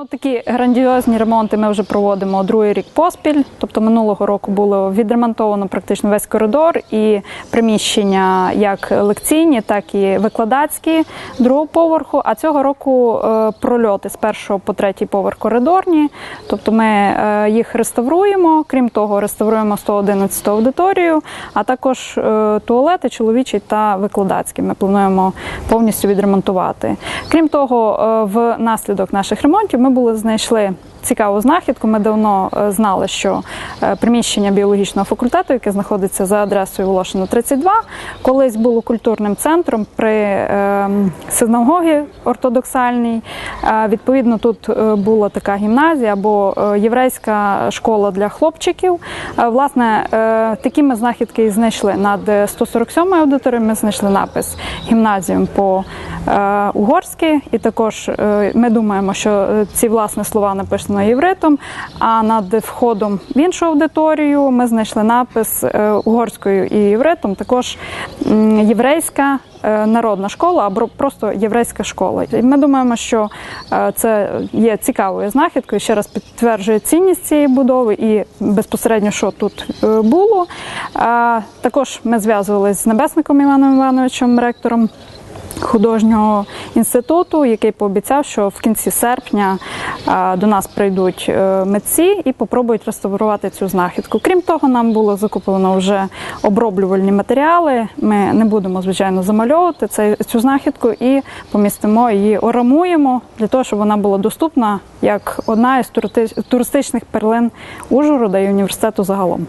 Ну, такі грандіозні ремонти ми вже проводимо другий рік поспіль. Тобто минулого року було відремонтовано практично весь коридор і приміщення як лекційні, так і викладацькі другого поверху. А цього року е, прольоти з першого по третій поверх коридорні. Тобто ми е, їх реставруємо. Крім того, реставруємо 111 аудиторію, а також е, туалети чоловічі та викладацькі. Ми плануємо повністю відремонтувати. Крім того, е, в наших ремонтів ми були знайшли. Цікаву знахідку. Ми давно е, знали, що е, приміщення біологічного факультету, яке знаходиться за адресою Волошина 32, колись було культурним центром при е, синагогі ортодоксальній. Е, Відповідно, тут була така гімназія або єврейська школа для хлопчиків. Власне, такі ми знахідки і знайшли. Над 147 аудиторією ми знайшли напис гімназіум по угорськи, і також ми думаємо, що ці власне слова написано євритом. А над входом в іншу аудиторію ми знайшли напис е, угорською і євритом, також єврейська. е, Народна школа або просто єврейська школа. І ми думаємо, що е, це є цікавою знахідкою. Ще раз підтверджує цінність цієї будови і безпосередньо, що тут було. Також ми зв'язувалися з небесником Іваном Івановичем, ректором художнього інституту, який пообіцяв, що в кінці серпня до нас прийдуть е, митці і попробують реставрувати цю знахідку. Крім того, нам було закуплено вже оброблювальні матеріали. Ми не будемо звичайно замальовувати цю знахідку і помістимо її, орамуємо для того, щоб вона була доступна як одна із туристичних перлин Ужгорода і університету загалом.